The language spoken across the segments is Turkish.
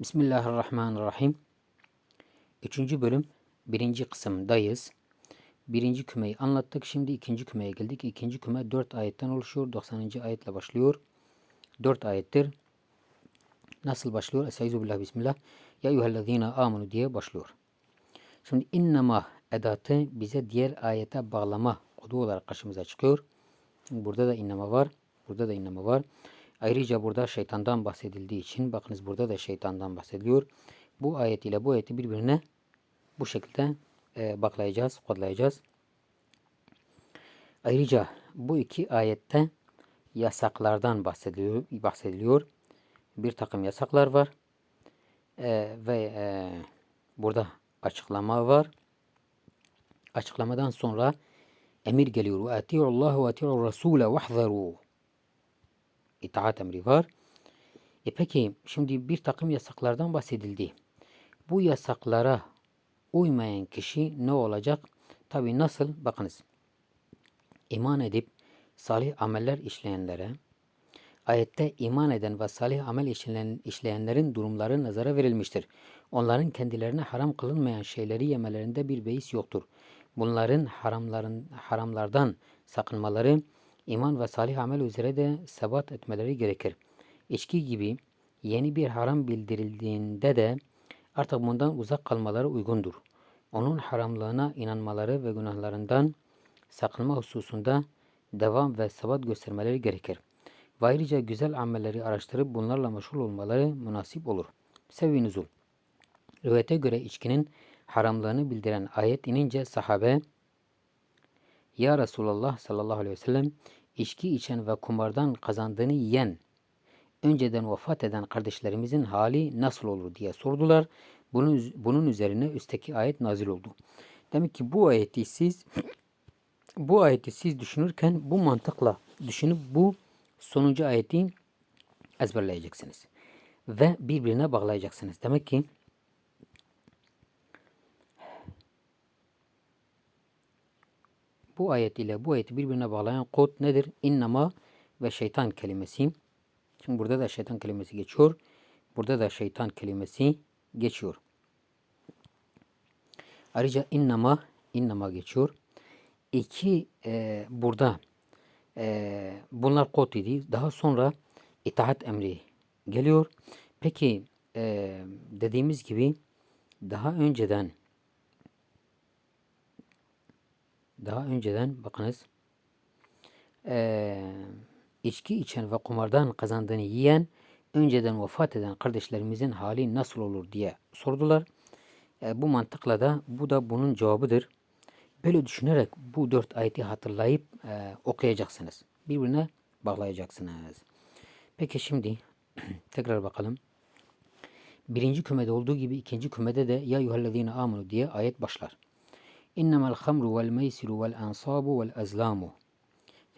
Bismillahirrahmanirrahim. Üçüncü bölüm birinci kısımdayız. Birinci kümeyi anlattık. Şimdi ikinci kümeye geldik. İkinci küme dört ayetten oluşuyor. 90. ayetle başlıyor. Dört ayettir. Nasıl başlıyor? Estaizu billah bismillah. Ya eyyühellezine amenu diye başlıyor. Şimdi innema edatı bize diğer ayete bağlama kodu olarak karşımıza çıkıyor. Burada da innema var. Burada da innema var. Ayrıca burada şeytandan bahsedildiği için bakınız burada da şeytandan bahsediliyor. Bu ayet ile bu ayeti birbirine bu şekilde e, baklayacağız, kodlayacağız. Ayrıca bu iki ayette yasaklardan bahsediliyor. bahsediliyor. Bir takım yasaklar var. E, ve e, burada açıklama var. Açıklamadan sonra emir geliyor. Ve ati'ullah ve ati'ur rasule vahzaru itaat emri var. E peki şimdi bir takım yasaklardan bahsedildi. Bu yasaklara uymayan kişi ne olacak? Tabi nasıl? Bakınız. İman edip salih ameller işleyenlere ayette iman eden ve salih amel işleyen, işleyenlerin durumları nazara verilmiştir. Onların kendilerine haram kılınmayan şeyleri yemelerinde bir beis yoktur. Bunların haramların haramlardan sakınmaları iman ve salih amel üzere de sebat etmeleri gerekir. İçki gibi yeni bir haram bildirildiğinde de artık bundan uzak kalmaları uygundur. Onun haramlığına inanmaları ve günahlarından sakınma hususunda devam ve sebat göstermeleri gerekir. Ve ayrıca güzel amelleri araştırıp bunlarla meşgul olmaları münasip olur. Sevi nüzul. Rivayete göre içkinin haramlığını bildiren ayet inince sahabe Ya Resulallah sallallahu aleyhi ve sellem içki içen ve kumardan kazandığını yiyen, önceden vefat eden kardeşlerimizin hali nasıl olur diye sordular. Bunun, bunun üzerine üstteki ayet nazil oldu. Demek ki bu ayeti siz bu ayeti siz düşünürken bu mantıkla düşünüp bu sonuncu ayeti ezberleyeceksiniz. Ve birbirine bağlayacaksınız. Demek ki bu ayet ile bu ayeti birbirine bağlayan kod nedir? İnnama ve şeytan kelimesi. Şimdi burada da şeytan kelimesi geçiyor. Burada da şeytan kelimesi geçiyor. Ayrıca innama innama geçiyor. İki e, burada e, bunlar kod idi. Daha sonra itaat emri geliyor. Peki e, dediğimiz gibi daha önceden daha önceden bakınız e, içki içen ve kumardan kazandığını yiyen önceden vefat eden kardeşlerimizin hali nasıl olur diye sordular. E, bu mantıkla da bu da bunun cevabıdır. Böyle düşünerek bu dört ayeti hatırlayıp e, okuyacaksınız. Birbirine bağlayacaksınız. Peki şimdi tekrar bakalım. Birinci kümede olduğu gibi ikinci kümede de ya yuhellezine amenu diye ayet başlar. İnnemel hamru vel meysiru vel ansabu vel azlamu.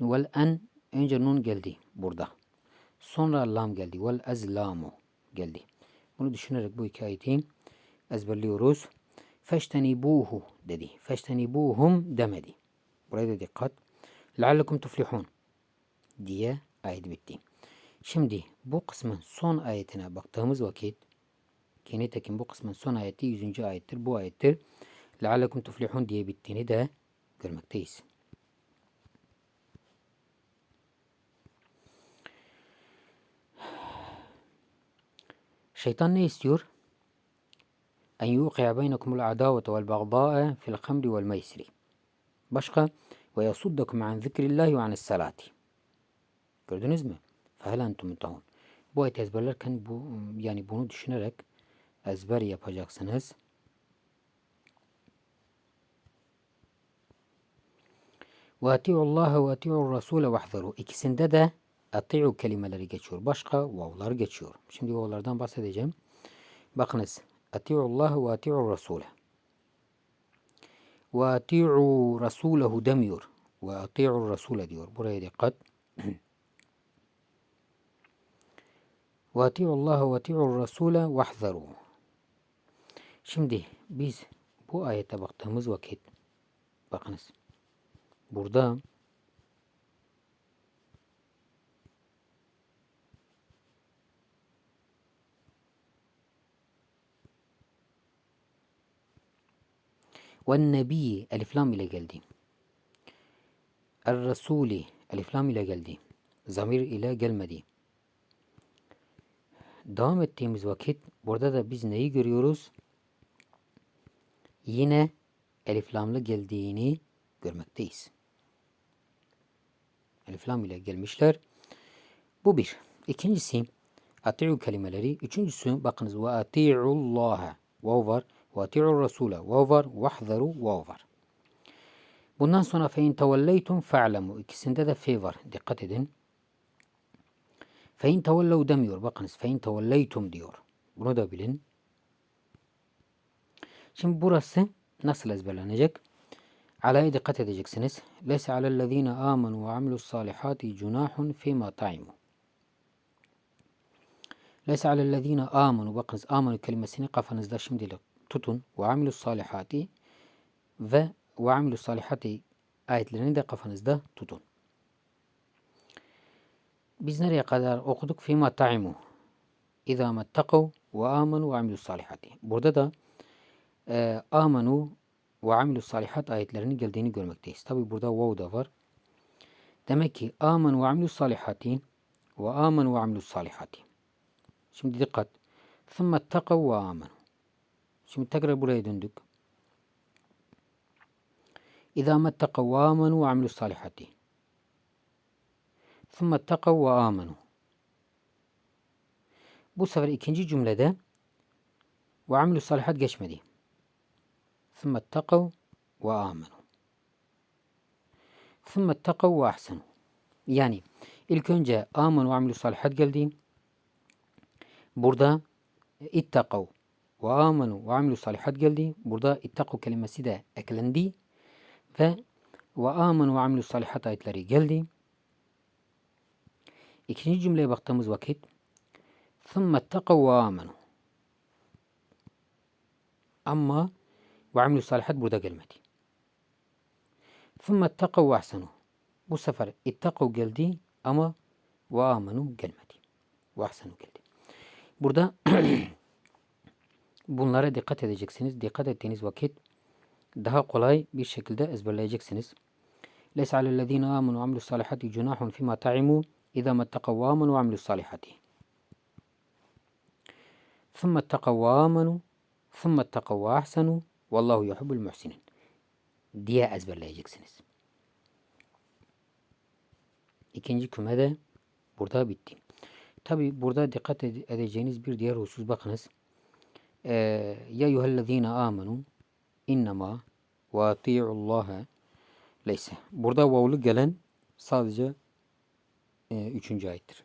Vel en önce nun geldi burada. Sonra lam geldi. Vel azlamu geldi. Bunu düşünerek bu iki ayeti ezberliyoruz. Feştenibuhu dedi. Feştenibuhum demedi. Buraya da dikkat. Leallekum tuflihun diye ayet bitti. Şimdi bu kısmın son ayetine baktığımız vakit ki nitekim bu kısmın son ayeti 100. ayettir. Bu ayettir. لعلكم تفلحون دي بالتاني ده شيطان الشيطان أن يوقع بينكم العداوة والبغضاء في الخمر والميسر. بشقة ويصدكم عن ذكر الله وعن الصلاة. gördünüz فهل أنتم entum بو Bu ayet ezberlerken يعني yani bunu düşünerek ezber. Ati'ullaha ve ati'ur rasule vahzaru. İkisinde de ati'u kelimeleri geçiyor. Başka vavlar geçiyor. Şimdi vavlardan bahsedeceğim. Bakınız. Ati'ullaha ve ati'ur rasule. Ve ati'u rasulehu demiyor. Ve rasule diyor. Buraya dikkat. Ve ati'ullaha ve ati'ur rasule. Şimdi biz bu ayete baktığımız vakit bakınız. Burada Vennebi eliflam ile geldi. Er-Rasuli eliflam ile geldi. Zamir ile gelmedi. Devam ettiğimiz vakit burada da biz neyi görüyoruz? Yine eliflamlı geldiğini görmekteyiz. Elif lam gelmişler. Bu bir. İkincisi ati'u kelimeleri. Üçüncüsü bakınız ve ati'ullaha vav var. Ve ati'ur rasule vav var. Vahzaru vav var. Bundan sonra fe in tevelleytum fe'lemu. İkisinde de fe var. Dikkat edin. Fe in tevellev demiyor. Bakınız fe in tevelleytum diyor. Bunu da bilin. Şimdi burası nasıl ezberlenecek? Alaya dikkat edeceksiniz. Leyse alellezine amenu ve amilus salihati cunahun fima ta'imu. Leyse alellezine amenu. Bakınız amenu kelimesini kafanızda şimdilik tutun. Ve amilus salihati ve ve amilus salihati ayetlerini de kafanızda tutun. Biz nereye kadar okuduk? Fima ta'imu. İzâ mettekav ve amenu ve amilus salihati. Burada da e, amenu ve amilus salihat ayetlerinin geldiğini görmekteyiz. Tabi burada vav da var. Demek ki amen ve amilus salihatin ve amen ve amilus salihatin. Şimdi dikkat. Thumma takav ve amen. Şimdi tekrar buraya döndük. İza mettekav ve amenu ve amilus salihatin. Thumma takav ve amenu. Bu sefer ikinci cümlede ve amilus salihat geçmedi. ثُمَّ اتَّقَوْا وَآمَنُوا ثُمَّ اتَّقَوْا وَأَحْسَنُوا Yani ilk önce amen ve amilus salihat geldi. Burada ittakav ve amenu ve amilu salihat geldi. Burada ittakav kelimesi de eklendi. Ve ve amenu ve amilu salihat ayetleri geldi. İkinci cümleye baktığımız vakit ثُمَّ اتَّقَوْا وَآمَنُوا Ama وعملوا صالحات بردا قلمتي ثم اتقوا وأحسنوا bu اتقوا قلدي أما وآمنوا قلمتي وأحسنوا قلدي بردا ahsenu geldi. Burada bunlara dikkat edeceksiniz. Dikkat ettiğiniz vakit daha kolay bir şekilde ezberleyeceksiniz. ليس على الذين آمنوا وعملوا الصالحات جناح فيما تعموا إذا ما اتقوا وآمنوا وعملوا الصالحات ثم اتقوا وآمنوا ثم اتقوا وأحسنوا Vallahu yuhibbul muhsinin diye ezberleyeceksiniz. İkinci küme de burada bitti. Tabi burada dikkat edeceğiniz bir diğer husus bakınız. Ee, ya yuhellezine amenu innema ve ati'ullaha leyse. Burada vavlu gelen sadece e, üçüncü ayettir.